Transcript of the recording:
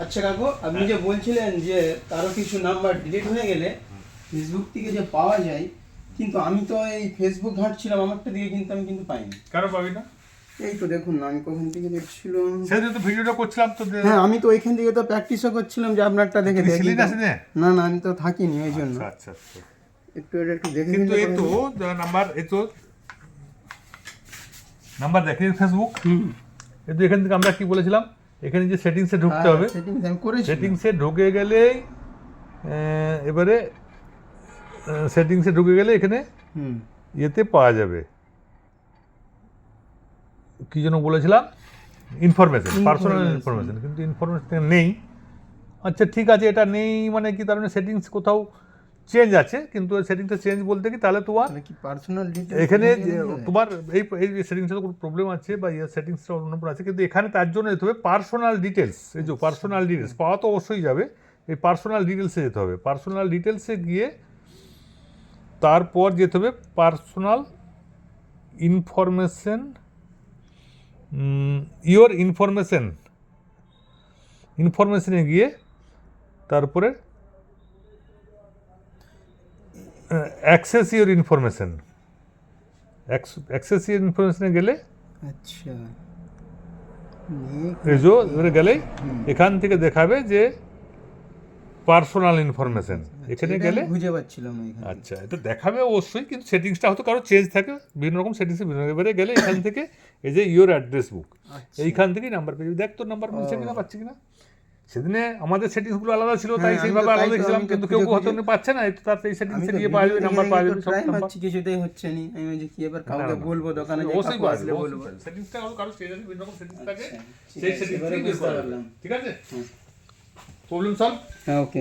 আচ্ছা কাকু আপনি যে বলছিলেন যে কারও কিছু নাম্বার ডিলিট হয়ে গেলে ফেসবুক থেকে যে পাওয়া যায় কিন্তু আমি তো এই ফেসবুক ঘাঁটছিলাম আমারটা দিয়ে কিন্তু আমি কিন্তু পাইনি। কেন পাবি না? এই তো দেখুন না আমি কখন থেকে দেখছিলাম? সেদিন তো ভিডিওটা করছিলাম তো হ্যাঁ আমি তো ওইখান থেকে তো প্র্যাকটিসও করছিলাম যে আপনারটা দেখে দেখি না না আমি তো থাকিনি ওই জন্য। আচ্ছা আচ্ছা আচ্ছা। একটু এটা একটু দেখে কিন্তু এই তো নাম্বার এই তো নাম্বার দেখে ফেসবুক হুম। এই তো এখান থেকে আমরা কি বলেছিলাম? এখানে যে সেটিংসে ঢুকতে হবে সেটিংস আমি করেছি। সেটিংসে ঢুকে গেলেই এবারে সেটিংসে ঢুকে গেলে এখানে হুম। ইয়েতে পাওয়া যাবে। কি যেন বলেছিলাম? Information personal. ইনফরমেশন কিন্তু ইনফরমেশন নেই। আচ্ছা ঠিক আছে এটা নেই মানে কি? তার মানে সেটিংস কোথাও চেঞ্জ আছে কিন্তু সেটিংসটা চেঞ্জ বলতে কি তাহলে তোমার কি পার্সোনাল এখানে তোমার এই এই সেটিংসে কোনো প্রবলেম আছে বা ইয়ে সেটিংসটা অন্য নম্বর আছে কিন্তু এখানে তার জন্য যেতে হবে পার্সোনাল ডিটেলস এই যে পার্সোনাল ডিটেলস পাওয়া তো অবশ্যই যাবে। এই পার্সোনাল ডিটেলসে যেতে হবে। পার্সোনাল ডিটেলসে গিয়ে তারপর যেতে হবে পার্সোনাল ইনফরমেশন ইওর ইনফরমেশন ইনফরমেশনে গিয়ে তারপরে access your information access your ইনফরমেশনে গেলে আচ্ছা এবারে গেলেই এখান থেকে দেখাবে যে পার্সোনাল ইনফরমেশন এখানে গেলে খুঁজে পাচ্ছিলাম আচ্ছা এটা দেখাবে অবশ্যই কিন্তু সেটিংসটা হয়তো কারও চেঞ্জ থাকে বিভিন্ন রকম সেটিংসে বিভিন্ন। এবারে গেলে এখান থেকে এই যে ইওর অ্যাড্রেস বুক আচ্ছা। এইখান থেকেই নাম্বার পেয়ে যাবে। দেখ তোর নাম্বার মিলছে কিনা পাচ্ছি কিনা সেদিনে আমাদের সেটিংসগুলো আলাদা ছিল তাই হ্যাঁ, সেইভাবে আলাদা ছিলাম কিন্তু কেউ হয়তো পাচ্ছে না তো তার সেই সেটিংস গিয়ে পাওয়া যাবে নাম্বার পাওয়া যাবে সব নাম্বার কিছুতেই হচ্ছে না আমি যে কি এবার কাউকে। বলব দোকানে যে অবশ্যই আসলে বলব। সেটিংসটা কারও কারও চেঞ্জ বিভিন্ন রকম সেটিংস থাকে আচ্ছা, ঠিক সেই আছে, সেটিংস। পারলাম। ঠিক আছে প্রবলেম সলভ হ্যাঁ ওকে